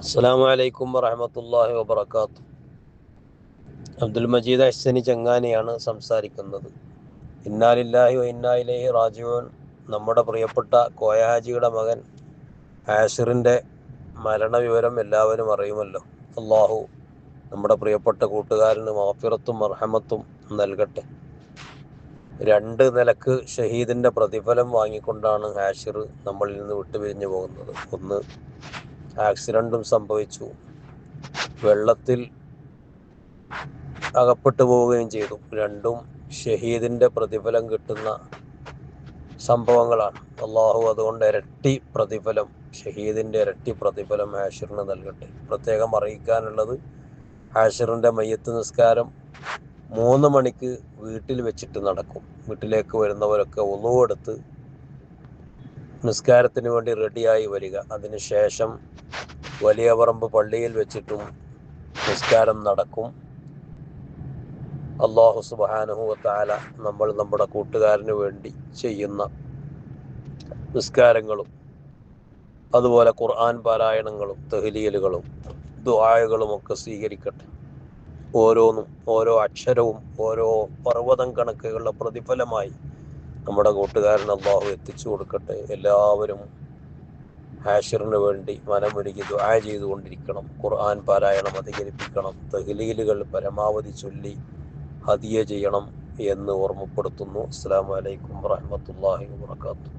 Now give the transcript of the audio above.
അസ്സാം വലൈക്കും വറഹമത്തല്ലാഹി വബർക്കാത്തു അബ്ദുൽ മജീദ് അശ്വനി ചങ്ങാനിയാണ് സംസാരിക്കുന്നത്. ഇന്നാലില്ലാഹി ഇന്നായിലേഹി റാജുവൻ നമ്മുടെ പ്രിയപ്പെട്ട കോയഹാജിയുടെ മകൻ ആഷിറിന്റെ മരണവിവരം എല്ലാവരും അറിയുമല്ലോ. അള്ളാഹു നമ്മുടെ പ്രിയപ്പെട്ട കൂട്ടുകാരന് മാഫിറത്തും അർഹമത്തും നൽകട്ടെ. രണ്ട് നിലയ്ക്ക് ഷഹീദിന്റെ പ്രതിഫലം വാങ്ങിക്കൊണ്ടാണ് ഹാഷിർ നമ്മളിൽ നിന്ന് വിട്ടുപിരിഞ്ഞു പോകുന്നത്. ഒന്ന് ആക്സിഡന്റും സംഭവിച്ചു. വെള്ളത്തിൽ അകപ്പെട്ടു പോവുകയും ചെയ്തു. രണ്ടും ഷഹീദിന്റെ പ്രതിഫലം കിട്ടുന്ന സംഭവങ്ങളാണ്. അള്ളാഹു അതുകൊണ്ട് ഇരട്ടി പ്രതിഫലം ഷഹീദിന്റെ ഇരട്ടി പ്രതിഫലം ഹാഷിറിന് നൽകട്ടെ. പ്രത്യേകം അറിയിക്കാനുള്ളത് ഹാഷിറിന്റെ മയ്യത്ത് നിസ്കാരം മൂന്ന് മണിക്ക് വീട്ടിൽ വെച്ചിട്ട് നടക്കും. വീട്ടിലേക്ക് വരുന്നവരൊക്കെ ഒന്നുകൊടുത്ത് നിസ്കാരത്തിന് വേണ്ടി റെഡിയായി വരിക. അതിനുശേഷം വലിയ പറമ്പ് പള്ളിയിൽ വെച്ചിട്ടും നിസ്കാരം നടക്കും. അള്ളാഹു സുബാനുഹുവത്താല നമ്മൾ നമ്മുടെ കൂട്ടുകാരന് വേണ്ടി ചെയ്യുന്ന നിസ്കാരങ്ങളും അതുപോലെ ഖുർആൻ പാരായണങ്ങളും തെഹ്ലീലുകളും ദുആകളും ഒക്കെ സ്വീകരിക്കട്ടെ. ഓരോന്നും ഓരോ അക്ഷരവും ഓരോ പർവതം കണക്കുകളുടെ പ്രതിഫലമായി നമ്മുടെ കൂട്ടുകാരൻ അള്ളാഹു എത്തിച്ചു കൊടുക്കട്ടെ. എല്ലാവരും ഹാഷിറിന് വേണ്ടി മനമൊരുക്കി ദുആ ചെയ്തുകൊണ്ടിരിക്കണം. ഖുർആൻ പാരായണം അധികരിപ്പിക്കണം. തഹ്ലീലുകൾ പരമാവധി ചൊല്ലി ഹദിയ ചെയ്യണം എന്ന് ഓർമ്മപ്പെടുത്തുന്നു. അസ്സാം വലൈക്കും വാഹമത്തല്ലാഹി വാത്തു